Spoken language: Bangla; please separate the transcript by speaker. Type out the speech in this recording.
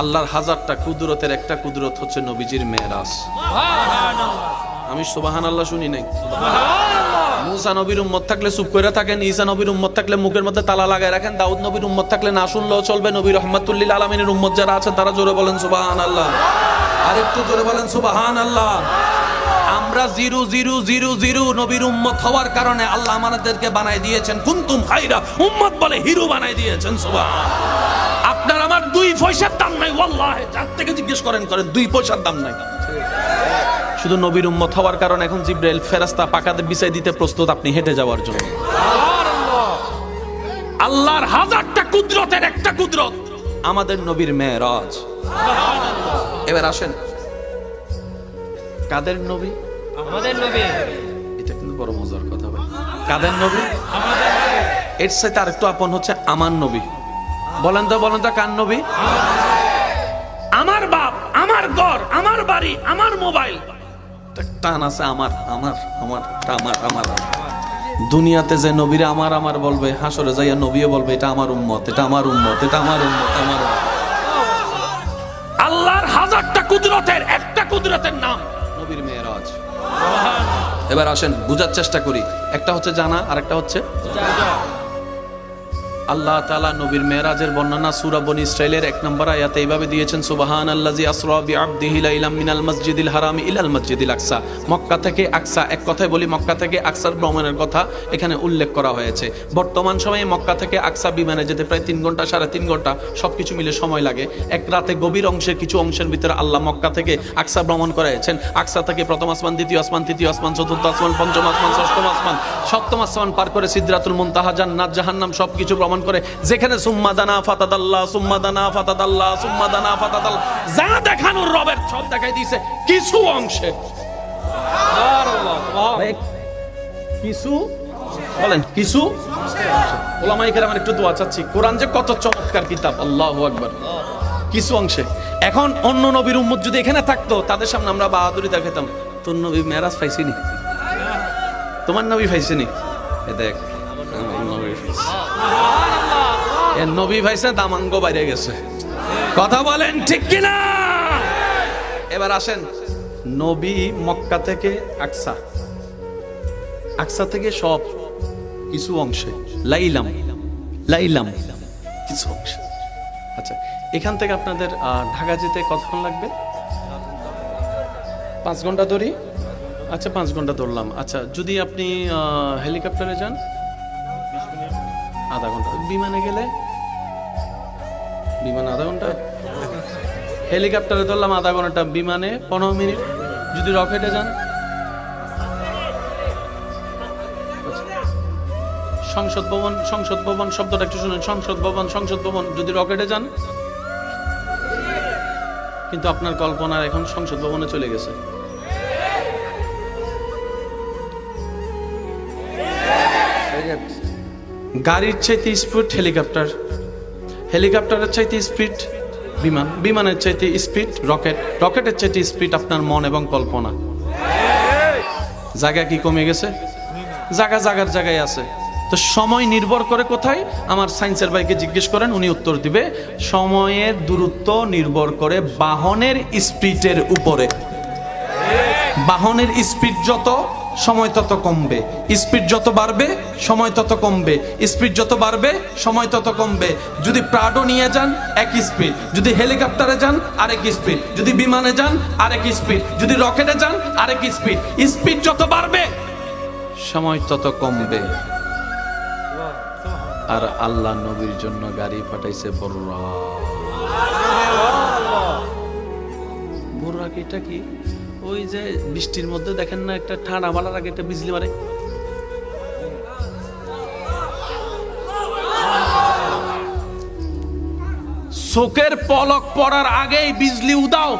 Speaker 1: আল্লাহর হাজারটা কুদরতের একটা কুদরত হচ্ছে নবীজির মেয়েরাজ। আমি সুবাহান আল্লাহ শুনি নাই। মুসা নবীর উম্মত থাকলে চুপ করে থাকেন ঈসা নবীর উম্মত থাকলে মুখের মধ্যে তালা লাগায় রাখেন দাউদ নবীর উম্মত থাকলে না শুনলেও চলবে নবী রহমতুল্লিল আলমিনের উম্মত যারা আছে তারা জোরে বলেন সুবাহান আল্লাহ আর একটু জোরে বলেন সুবাহান আল্লাহ আমরা জিরো জিরো জিরো জিরো নবীর উম্মত হওয়ার কারণে আল্লাহ আমাদেরকে বানাই দিয়েছেন কুন্তুম খাইরা উম্মত বলে হিরু বানাই দিয়েছেন আমার দুই পয়সার দাম নাই ওয়াল্লাহ। যার থেকে জিজ্ঞেস করেন করেন দুই পয়সার দাম নাই। শুধু নবীর উম্মত হওয়ার কারণে এখন জিব্রাইল ফেরাস্তা পাকাতে বিছাই দিতে প্রস্তুত আপনি হেঁটে যাওয়ার জন্য। আল্লাহর হাজারটা কুদরতের একটা কুদরত। আমাদের নবীর মেয়েরাজ। এবার আসেন। কাদের নবী?
Speaker 2: আমাদের নবী।
Speaker 1: এটা কিন্তু বড় মজার কথা ভাই। কাদের নবী? এর সাথে আরেকটু আপন হচ্ছে আমার নবী। বলেন তো বলেন তো কার নবী? আমার বাপ আমার ঘর আমার বাড়ি আমার মোবাইল। টান আছে আমার আমার আমার আমার আমার। দুনিয়াতে যে নবীরে আমার আমার বলবে হাসরে যাইয়া নবীও বলবে এটা আমার উম্মত এটা আমার উম্মত এটা আমার উম্মত আমার। আল্লাহর হাজারটা কুদরতের একটা কুদরতের নাম। নবীর মেয়েরাজ। এবার আসেন বুঝার চেষ্টা করি। একটা হচ্ছে জানা আর একটা হচ্ছে আল্লাহ তালা নবীর মেরাজের বর্ণনা সূরা বনি ইসরাইলের এক নম্বর আয়াতে এইভাবে দিয়েছেন সুবহান আল্লাজি আসরা বিআবদিহি লাইলাম মিনাল মসজিদিল হারামি ইলাল মসজিদিল আকসা। মক্কা থেকে আকসা, এক কথায় বলি মক্কা থেকে আকসার ভ্রমণের কথা এখানে উল্লেখ করা হয়েছে। বর্তমান সময়ে মক্কা থেকে আকসা বিমানে যেতে প্রায় তিন ঘণ্টা, সাড়ে তিন ঘণ্টা সবকিছু মিলে সময় লাগে। এক রাতে গভীর অংশের কিছু অংশের ভিতরে আল্লাহ মক্কা থেকে আকসা ভ্রমণ করাইছেন। আকসা থেকে প্রথম আসমান, দ্বিতীয় আসমান, তৃতীয় আসমান, চতুর্থ আসমান, পঞ্চম আসমান, ষষ্ঠম আসমান, সপ্তম আসমান পার করে সিদ্রাতুল মুনতাহা, জান্নাত, জাহান্নাম সবকিছু ভ্রমণ করে। যেখানে সুম্মা দানা ফাতাদাল্লাহ সুম্মা দানা ফাতাদাল্লাহ সুম্মা দানা ফাতাদাল্লাহ। যা দেখানোর রবের সব দেখাই দিয়েছে কিছু অংশে। কিছু বলেন কিছু? ওলামাই কেরাম একটু দোয়া চাচ্ছি। কোরআন যে কত চমৎকার কিতাব আল্লাহু আকবার। কিছু অংশে। এখন অন্য নবীর উম্মত যদি এখানে থাকতো তাদের সামনে আমরা বাহাদুরি দেখাতাম তোর নবী মেরাজ পাইছিনি? তোমার নবী পাইছিনি? দেখ। এ নবী ভাইছে দামাঙ্গ বাইরে গেছে। কথা বলেন ঠিক কিনা? এবার আসেন, নবী মক্কা থেকে আকসা। আকসা থেকে সব কিছু অংশে। লাইলাম লাইলাম কিছু অংশে। আচ্ছা এখান থেকে আপনাদের ঢাকা যেতে কতক্ষণ লাগবে? পাঁচ ঘণ্টা ধরি? আচ্ছা পাঁচ ঘণ্টা ধরলাম। আচ্ছা যদি আপনি হেলিকপ্টারে যান, আধা ঘণ্টা। বিমানে গেলে বিমানে আধা ঘণ্টা? হেলিকপ্টারে ধরলাম আধা ঘণ্টা বিমানে, পনেরো মিনিট। যদি রকেটে যান। সংসদ ভবন সংসদ ভবন শব্দটা একটু শুনুন। সংসদ ভবন সংসদ ভবন, যদি রকেটে যান। কিন্তু আপনার কল্পনার এখন সংসদ ভবনে চলে গেছে। গাড়ির চেয়ে চাইতে স্পিড হেলিকপ্টার। হেলিকপ্টারের চাইতে স্পিড বিমান, বিমানের চাইতে স্পিড রকেট, রকেটের চাইতে স্পিড আপনার মন এবং কল্পনা। জায়গা কি কমে গেছে? জায়গা জায়গার জায়গায় আছে। তো সময় নির্ভর করে কোথায়? আমার সায়েন্সের ভাইকে জিজ্ঞেস করেন, উনি উত্তর দিবে, সময়ের দূরত্ব নির্ভর করে বাহনের স্পিডের উপরে। বাহনের স্পিড যত সময় তত কমবে। স্পিড যত বাড়বে, সময় তত কমবে। স্পিড যত বাড়বে, সময় তত কমবে। যদি প্রাডো নিয়ে যান, এক স্পিড। যদি হেলিকপ্টারে যান, আরেক স্পিড। যদি বিমানে যান, আরেক স্পিড। যদি রকেটে যান, আরেক স্পিড। স্পিড যত বাড়বে, সময় তত কমবে। আর আল্লাহ নবীর জন্য গাড়ি পাঠাইছে বড়রা বুর্রাক এটা কি? ওই যে বৃষ্টির মধ্যে দেখেন না, একটা ঠান্ডা মারার আগে একটা বিজলি মারে। চোখের পলক পড়ার আগেই বিজলি উদাও।